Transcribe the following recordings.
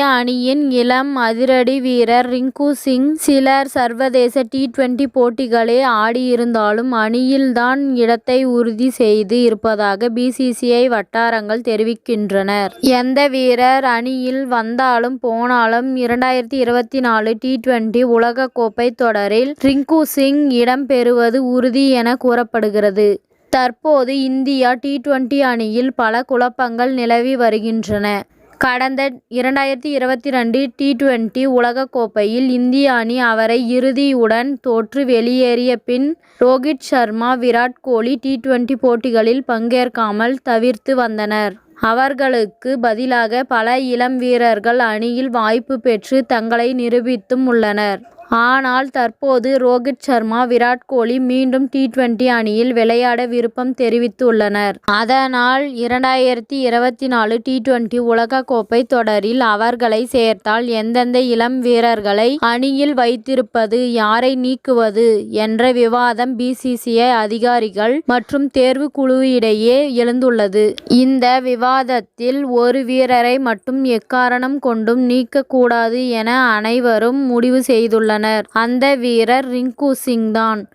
அணியின் இளம் அதிரடி வீரர் ரிங்கு சிங் சிலர் சர்வதேச டி டுவெண்டி போட்டிகளே ஆடியிருந்தாலும் அணியில் தான் இடத்தை உறுதி செய்து இருப்பதாக பிசிசிஐ வட்டாரங்கள் தெரிவிக்கின்றன. எந்த வீரர் அணியில் வந்தாலும் போனாலும் இரண்டாயிரத்தி இருபத்தி நாலு டி டுவெண்டி உலகக் கோப்பை தொடரில் ரிங்கு சிங் இடம் பெறுவது உறுதி என கூறப்படுகிறது. தற்போது இந்தியா டி டுவெண்டி அணியில் பல குழப்பங்கள் நிலவி வருகின்றன. கடந்த இரண்டாயிரத்தி இருபத்தி ரெண்டு டி டுவெண்டி உலகக்கோப்பையில் இந்திய அணி அவரை இறுதியுடன் தோற்று வெளியேறிய பின் ரோகித் சர்மா விராட் கோலி டி டுவெண்டி போட்டிகளில் பங்கேற்காமல் தவிர்த்து வந்தனர். அவர்களுக்கு பதிலாக பல இளம் வீரர்கள் அணியில் வாய்ப்பு பெற்று தங்களை நிரூபித்தும் உள்ளனர். ஆனால் தற்போது ரோகித் சர்மா விராட் கோலி மீண்டும் டி டுவெண்டி அணியில் விளையாட விருப்பம் தெரிவித்துள்ளனர். அதனால் இரண்டாயிரத்தி இருபத்தி நாலு டி டுவெண்டி உலகக் கோப்பை தொடரில் அவர்களை சேர்த்தால் எந்தெந்த இளம் வீரர்களை அணியில் வைத்திருப்பது யாரை நீக்குவது என்ற விவாதம் பிசிசிஐ அதிகாரிகள் மற்றும் தேர்வு குழுவிடையே எழுந்துள்ளது. இந்த விவாதத்தில் ஒரு வீரரை மட்டும் எக்காரணம் கொண்டும் நீக்கக்கூடாது என அனைவரும் முடிவு செய்துள்ளனர். அந்த வீரர் ரிங்கு சிங் தான்.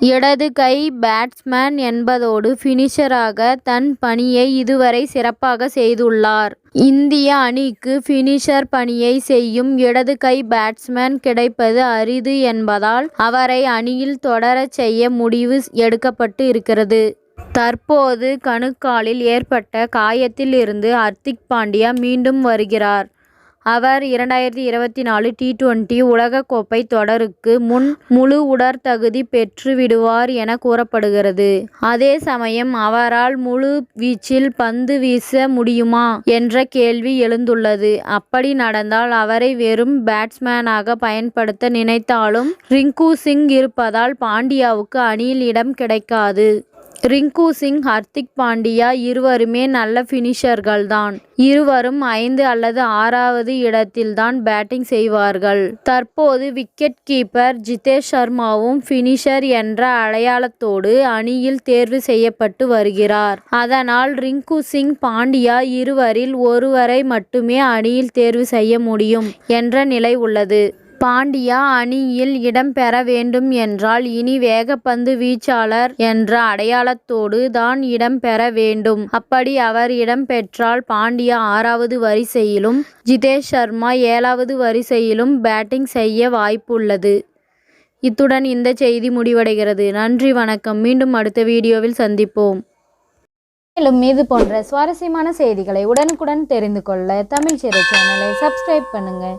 இடது கை பேட்ஸ்மேன் என்பதோடு ஃபினிஷராக தன் பணியை இதுவரை சிறப்பாக செய்துள்ளார். இந்திய அணிக்கு ஃபினிஷர் பணியை செய்யும் இடது கை பேட்ஸ்மேன் கிடைப்பது அரிது என்பதால் அவரை அணியில் தொடரச் செய்ய முடிவு எடுக்கப்பட்டு இருக்கிறது. தற்போது கணுக்காலில் ஏற்பட்ட காயத்தில் இருந்து ஹர்திக் பாண்டியா மீண்டும் வருகிறார். அவர் இரண்டாயிரத்தி இருபத்தி நாலு டி டுவெண்டி உலகக் கோப்பை தொடருக்கு முன் முழு உடற்தகுதி பெற்றுவிடுவார் என கூறப்படுகிறது. அதே சமயம் அவரால் முழு வீச்சில் பந்து வீச முடியுமா என்ற கேள்வி எழுந்துள்ளது. அப்படி நடந்தால் அவரை வெறும் பேட்ஸ்மேனாக பயன்படுத்த நினைத்தாலும் ரிங்கு சிங் இருப்பதால் பாண்டியாவுக்கு அணியில் இடம் கிடைக்காது. ரிங்கு சிங் ஹர்திக் பாண்டியா இருவருமே நல்ல பினிஷர்கள் தான். இருவரும் ஐந்து அல்லது ஆறாவது இடத்தில் தான் பேட்டிங் செய்வார்கள். தற்போது விக்கெட் கீப்பர் ஜிதேஷ் சர்மாவும் பினிஷர் என்ற அடையாளத்தோடு அணியில் தேர்வு செய்யப்பட்டு வருகிறார். அதனால் ரிங்கு சிங் பாண்டியா இருவரில் ஒருவரை மட்டுமே அணியில் தேர்வு செய்ய முடியும் என்ற நிலை உள்ளது. பாண்டியா அணியில் இடம் பெற வேண்டும் என்றால் இனி வேகப்பந்து வீச்சாளர் என்ற அடையாளத்தோடு தான் இடம் பெற வேண்டும். அப்படி அவர் இடம்பெற்றால் பாண்டியா ஆறாவது வரிசையிலும் ஜிதேஷ் சர்மா ஏழாவது வரிசையிலும் பேட்டிங் செய்ய வாய்ப்புள்ளது. இத்துடன் இந்த செய்தி முடிவடைகிறது. நன்றி வணக்கம் மீண்டும் அடுத்த வீடியோவில் சந்திப்போம். மேலும் இது போன்ற சுவாரஸ்யமான செய்திகளை உடனுக்குடன் தெரிந்து கொள்ள தமிழ் சிறை சேனலை சப்ஸ்கிரைப் பண்ணுங்கள்